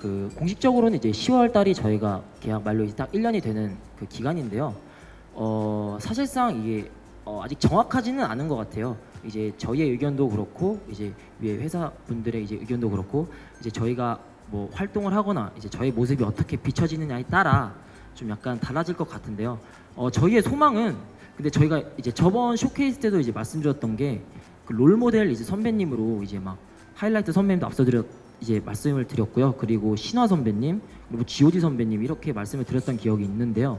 그 공식적으로는 이제 10월 달이 저희가 계약 만료 이제 딱 1년이 되는 그 기간인데요. 어, 사실상 이게 어, 아직 정확하지는 않은 것 같아요. 이제 저희의 의견도 그렇고 이제 위에 회사 분들의 이제 의견도 그렇고 이제 저희가 뭐 활동을 하거나 이제 저희 모습이 어떻게 비춰지느냐에 따라 좀 약간 달라질 것 같은데요. 어, 저희의 소망은 근데 저희가 이제 저번 쇼케이스 때도 이제 말씀드렸던 게 그 롤모델 이제 선배님으로 이제 막 하이라이트 선배님도 앞서드렸 이제 말씀을 드렸고요. 그리고 신화 선배님 그리고 G.O.D 선배님 이렇게 말씀을 드렸던 기억이 있는데요.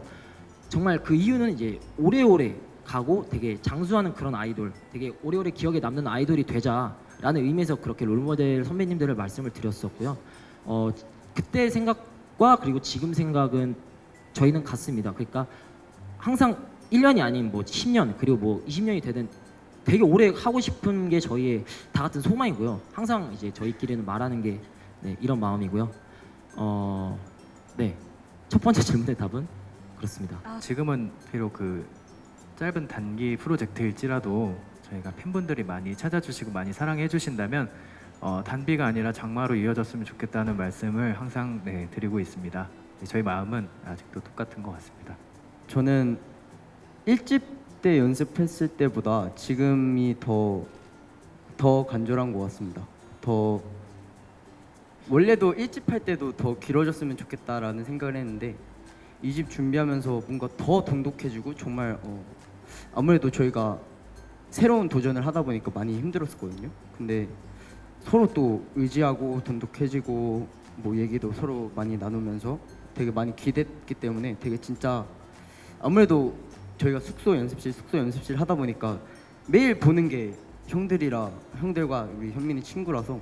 정말 그 이유는 이제 오래오래 가고 되게 장수하는 그런 아이돌, 되게 오래오래 기억에 남는 아이돌이 되자라는 의미에서 그렇게 롤모델 선배님들을 말씀을 드렸었고요. 어, 그때 생각과 그리고 지금 생각은 저희는 같습니다. 그러니까 항상 1년이 아닌 뭐 10년 그리고 뭐 20년이 되든 되게 오래 하고 싶은 게 저희의 다 같은 소망이고요. 항상 이제 저희끼리는 말하는 게 네, 이런 마음이고요. 어, 네. 첫 번째 질문의 답은 그렇습니다. 지금은 비록 그 짧은 단기 프로젝트일지라도 저희가 팬분들이 많이 찾아주시고 많이 사랑해 주신다면 어, 단비가 아니라 장마로 이어졌으면 좋겠다는 말씀을 항상 네, 드리고 있습니다. 네, 저희 마음은 아직도 똑같은 것 같습니다. 저는 일집 때 연습했을 때보다 지금이 더 더 간절한 것 같습니다. 더 원래도 일집 할 때도 더 길어졌으면 좋겠다라는 생각을 했는데 이집 준비하면서 뭔가 더 돈독해지고 정말 어, 아무래도 저희가 새로운 도전을 하다 보니까 많이 힘들었었거든요. 근데 서로 또 의지하고 돈독해지고 뭐 얘기도 서로 많이 나누면서 되게 많이 기댔기 때문에 되게 진짜 아무래도 저희가 숙소 연습실 숙소 연습실 하다 보니까 매일 보는 게 형들이라 형들과 우리 현민이 친구라서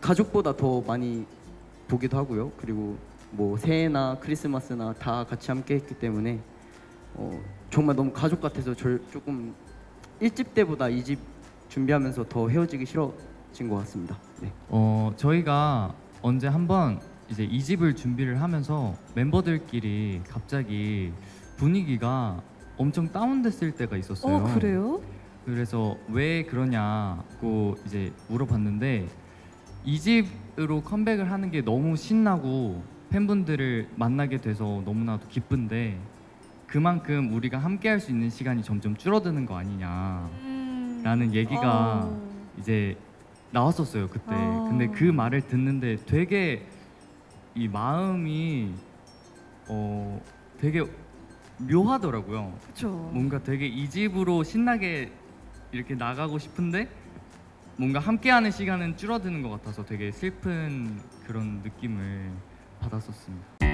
가족보다 더 많이 보기도 하고요. 그리고 뭐 새해나 크리스마스나 다 같이 함께 했기 때문에 어, 정말 너무 가족 같아서 절 조금 일집 때보다 이집 준비하면서 더 헤어지기 싫어진 것 같습니다. 네. 어 저희가 언제 한번 이제 이 집을 준비를 하면서 멤버들끼리 갑자기 분위기가 엄청 다운됐을 때가 있었어요. 어 그래요? 그래서 왜 그러냐고 이제 물어봤는데 이 집으로 컴백을 하는 게 너무 신나고 팬분들을 만나게 돼서 너무나도 기쁜데 그만큼 우리가 함께 할 수 있는 시간이 점점 줄어드는 거 아니냐라는 음. 얘기가 어. 이제 나왔었어요 그때. 아. 근데 그 말을 듣는데 되게 이 마음이 어 되게 묘하더라고요. 그렇죠. 뭔가 되게 이 집으로 신나게 이렇게 나가고 싶은데 뭔가 함께하는 시간은 줄어드는 것 같아서 되게 슬픈 그런 느낌을 받았었습니다.